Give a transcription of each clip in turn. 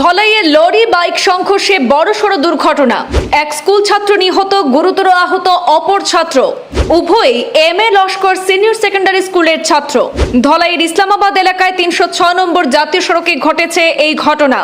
ধলাইয়ে lorry, bike সংঘর্ষে বড়সড় দুর্ঘটনা। এক স্কুল ছাত্র নিহত, গুরুতর আহত অপর ছাত্র। উভয়ই M A Laskar senior secondary স্কুলের ছাত্র। ধলাইয়ের ইসলামাবাদ এলাকায় তিনশো ছ নম্বর জাতীয় সড়কে ঘটেছে এই ঘটনা।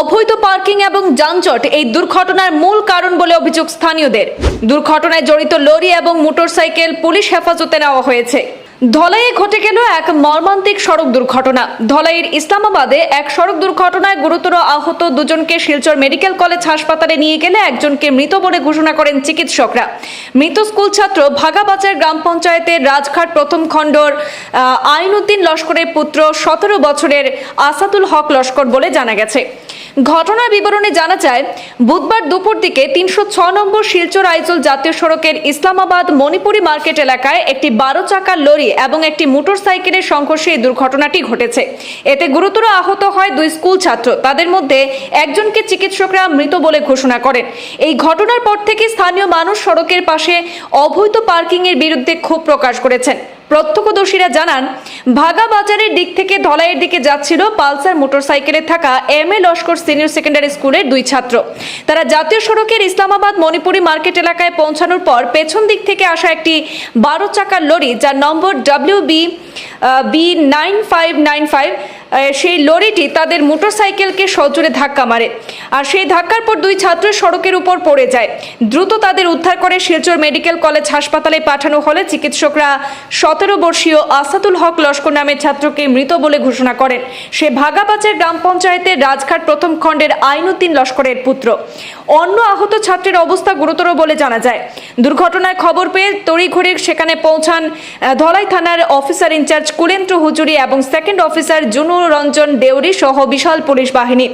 অবৈধ পার্কিং এবং যানজট এই দুর্ঘটনার মূল কারণ বলে অভিযোগ স্থানীয়দের। দুর্ঘটনায় জড়িত লরি এবং মোটরসাইকেল পুলিশ হেফাজতে নেওয়া হয়েছে। ধলাইয়ে ঘটে গেল এক মর্মান্তিক সড়ক দুর্ঘটনা? ধলাইয়ের ইসলামাবাদে এক সড়ক দুর্ঘটনায় গুরুতর আহত দুজনকে শিলচর মেডিকেল কলেজ হাসপাতালে নিয়ে গেলে একজনকে মৃত বলে ঘোষণা করেন চিকিৎসকরা। মৃত স্কুল ছাত্র ভাগাবাজার গ্রাম পঞ্চায়েতের রাজঘাট প্রথম খণ্ডর আইনুদ্দিন লস্করের পুত্র, সতেরো বছরের আসাদুল হক লস্কর বলে জানা গেছে। ঘটনার বিবরণে জানা যায়, বুধবার দুপুর দিকে তিনশো ছ নম্বর শিলচর আইজল জাতীয় সড়কের ইসলামাবাদ মণিপুরি মার্কেট এলাকায় একটি বারো চাকার লরি এবং একটি মোটর সাইকেলের সংঘর্ষে এই দুর্ঘটনাটি ঘটেছে। এতে গুরুতর আহত হয় দুই স্কুল ছাত্র। তাদের মধ্যে একজনকে চিকিৎসকরা মৃত বলে ঘোষণা করেন। এই ঘটনার পর থেকে স্থানীয় মানুষ সড়কের পাশে অবৈধ পার্কিং এর বিরুদ্ধে ক্ষোভ প্রকাশ করেছেন। প্রত্যক্ষদর্শীরা জানান, ভাগা বাজারের দিক থেকে ধলাইয়ের দিকে যাচ্ছিল পালসার মোটরসাইকেলে থাকা M A Laskar senior secondary স্কুলের দুই ছাত্র। তারা জাতীয় সড়কের ইসলামাবাদ মণিপুরি মার্কেট এলাকায় পৌঁছানোর পর পেছন দিক থেকে আসা একটি বারো চাকার লরি যার number W B B nine five nine five সেই লরিটি তাদের মোটরসাইকেলকে সজোরে ধাক্কা মারে। আর সেই ধাক্কার পর দুই ছাত্র সড়কের উপর পড়ে যায়। দ্রুত তাদের উদ্ধার করে শিলচর মেডিকেল কলেজ হাসপাতালে পাঠানো হলে চিকিৎসকরা সতেরো বর্ষীয় আসাদুল হক লস্কর নামের ছাত্রকে মৃত বলে ঘোষণা করেন। সে ভাগাবাজার গ্রাম পঞ্চায়েতের রাজঘাট প্রথম খণ্ডের আইনুদ্দিন লস্করের পুত্র। অন্য আহত ছাত্রের অবস্থা গুরুতর বলে জানা যায়। দুর্ঘটনায় খবর পেয়ে তড়িঘড়ি সেখানে পৌঁছান ধলাই থানার অফিসার ইনচার্জ কুলেন্দ্র হুজুরি এবং সেকেন্ড অফিসার জুনু রঞ্জন দেউরি সহ বিশাল পুলিশ বাহিনী।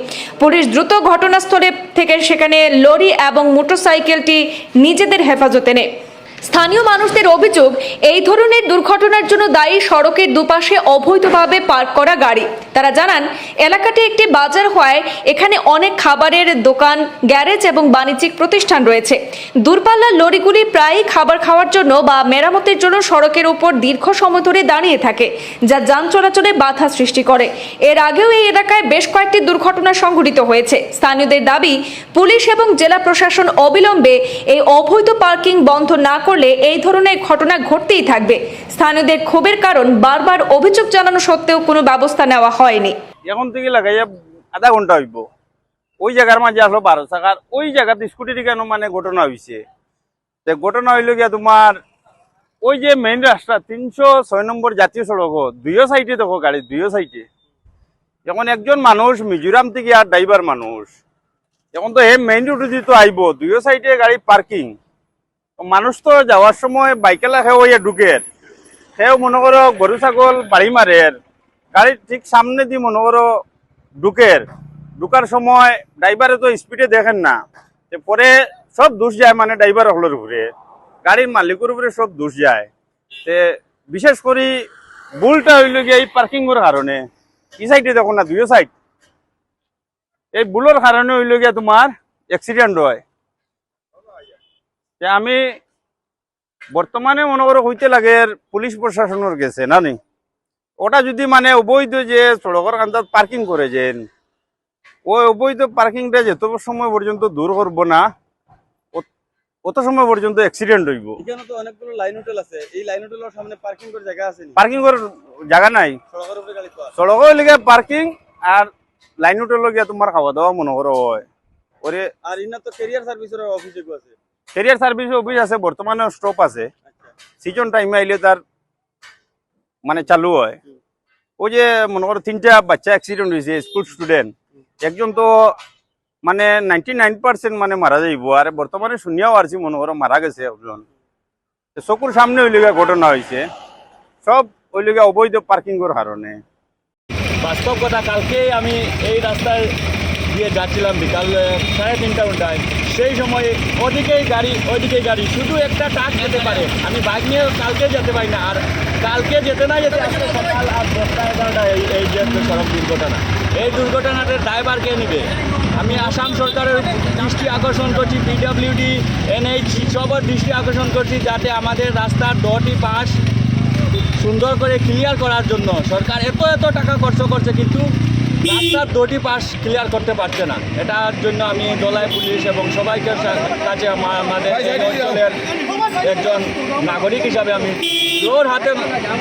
পুলিশ দ্রুত ঘটনাস্থলে থেকে সেখানে লরি এবং মোটরসাইকেলটি নিজেদের হেফাজতে নেয়। স্থানীয় মানুষদের অভিযোগ, এই ধরনের দুর্ঘটনার জন্য দায়ী সড়কের দুপাশে অবৈধভাবে পার্ক করা গাড়ি। তারা জানান এলাকাটি একটি বাজার হওয়ায় এখানে অনেক খাবারের দোকান, গ্যারেজ এবং বাণিজ্যিক প্রতিষ্ঠান রয়েছে। দূরপাল্লার লরিগুলি প্রায়ই খাবার খাওয়ার জন্য বা মেরামতের জন্য সড়কের উপর দীর্ঘ সময় ধরে দাঁড়িয়ে থাকে, যা যান চলাচলে বাধা সৃষ্টি করে। এর আগেও এই এলাকায় বেশ কয়েকটি দুর্ঘটনা সংঘটিত হয়েছে। স্থানীয়দের দাবি, পুলিশ এবং জেলা প্রশাসন অবিলম্বে এই অবৈধ পার্কিং বন্ধ না করলে এই ধরনের ঘটনা ঘটতেই থাকবে। স্থানীয়দের ক্ষোভের কারণ বারবার অভিযোগ জানানো সত্ত্বেও কোনো ব্যবস্থা নেওয়া হয়নি। এখন থেকে লাগাইয়া আধা ঘণ্টা হইব। ওই জায়গার মাঝে আসলো বারো চাকার, ওই জায়গাতে স্কুটির কেন মানে ঘটনা হয়েছে তে ঘটনা হইল গিয়া তোমার ওই যে মেইন রাস্তা, তিনশো ছয় নম্বর জাতীয় সড়ক, দুইও সাইডে দেখো গাড়ি, দুইও সাইডে এখন একজন মানুষ, মিজোরাম থেকে আর ড্রাইভার মানুষ এখন তো হে মেইন দিয়ে তো আইব, দুইও সাইডে গাড়ি পার্কিং মানুষ তো যাওয়ার সময় বাইকেলা খেয়ে ওই ঢুকে। সেও মনে করো গরু, ছাগল, বাড়ি মারের। গাড়ির ঠিক সামনে দিয়ে মনে করো ঢুকের। ঢুকার সময় ড্রাইভারে তো স্পিডে দেখেন না। পরে সব দোষ যায় মানে ড্রাইভার হলের উপরে। গাড়ির মালিকের উপরে সব দোষ যায়। তে বিশেষ করে ভুলটা হইল গিয়ে এই পার্কিংয়ের কারণে। কি সাইডে দেখো না, দুইও সাইড এই ভুলের কারণে হইল গিয়া তোমার অ্যাক্সিডেন্ট হয়। আমি বর্তমানে মনে করো হইতে লাগে পুলিশ প্রশাসনের গেছে না নি? ওটা যদি মানে অবৈধ যে সড়কের কান্দাত পার্কিং করে যেন ওই অবৈধ পার্কিংটা যেত সময় পর্যন্ত দূর করব না অত- অত সময় পর্যন্ত অ্যাক্সিডেন্ট হইব। এখানে তো অনেকগুলো লাইন হোটেল আছে। এই লাইন হোটেলের সামনে পার্কিং করার জায়গা আছে নি? পার্কিং করার জায়গা নাই। সড়কের উপরে গাড়ি পাওয়া সড়কের লিগে পার্কিং আর লাইন হোটেল গিয়া তোমার খাওয়া দাওয়া মনে করো হয়। ওরে আর ইনা তো ক্যারিয়ার সার্ভিসের অফিস আছে। ক্যারিয়ার সার্ভিস অফিস আছে বর্তমানে স্টপ আছে। সিজন টাইমে আইলে তার মানে চালু হয়। ওই যে মনে করো তিনটা বাচ্চা অ্যাক্সিডেন্ট হয়েছে স্কুল স্টুডেন্ট একজন তো মানে নাইনটি নাইন পার্সেন্ট মানে মারা যাইব আর বর্তমানে শুনিয়াও আরছি মনে করো মারা গেছে একজন। চকুর সামনে ওই লিগা ঘটনা হয়েছে সব ওই লিগা অবৈধ পার্কিং এর কারণে। বাস্তব কথা কালকেই আমি এই রাস্তায় দিয়ে যাচ্ছিলাম বিকাল সাড়ে তিনটা ঘন্টায় সেই সময়ে ওদিকেই গাড়ি, ওইদিকেই গাড়ি। শুধু একটা ট্রাক যেতে পারে। আমি বাইক নিয়ে কালকে যেতে পারি না। আর কালকে যেতে না যেতে আজকে সকাল আর দশটা এগারোটা এই এই যে সড়ক দুর্ঘটনা। এই দুর্ঘটনাটার ড্রাইভার কে নিবে? আমি আসাম সরকারের দৃষ্টি আকর্ষণ করছি পিডব্লিউডি এনএইচ সবার দৃষ্টি আকর্ষণ করছি যাতে আমাদের রাস্তার দটি পাশ সুন্দর করে ক্লিয়ার করার জন্য। সরকার এত এত টাকা খরচ করছে, কিন্তু রাস্তার দুটি পাশ ক্লিয়ার করতে পারছে না। এটার জন্য আমি দলাই পুলিশ এবং সবাইকে কাছে আমা- আমাদের অঞ্চলের একজন নাগরিক হিসাবে আমি জোর হাতে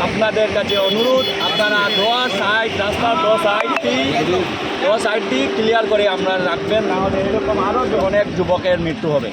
আপনাদের কাছে অনুরোধ। আপনারা দোয়া সাইড রাস্তার দো সাইডটি দো সাইডটি ক্লিয়ার করে আমরা রাখবেন নাহলে এরকম আরও অনেক যুবকের মৃত্যু হবে।